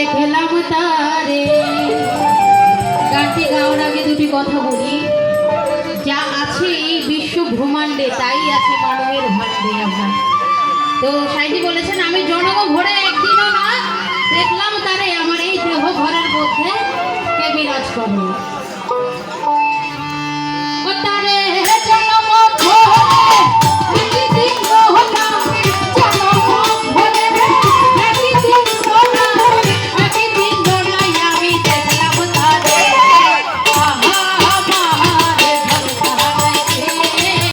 দেখলাম তারে। গানটি গাওয়ার আগে দুটি কথা বলি। যা আছে এই বিশ্ব ভ্রমাণ্ডে তাই আছে মানবের ভাণ্ডে আমার। তো সাইজি বলেছেন, আমি জনগ ভরে একদিনও না দেখলাম তারে আমার এই দেহ ঘরের মধ্যে কে বিরাজ করে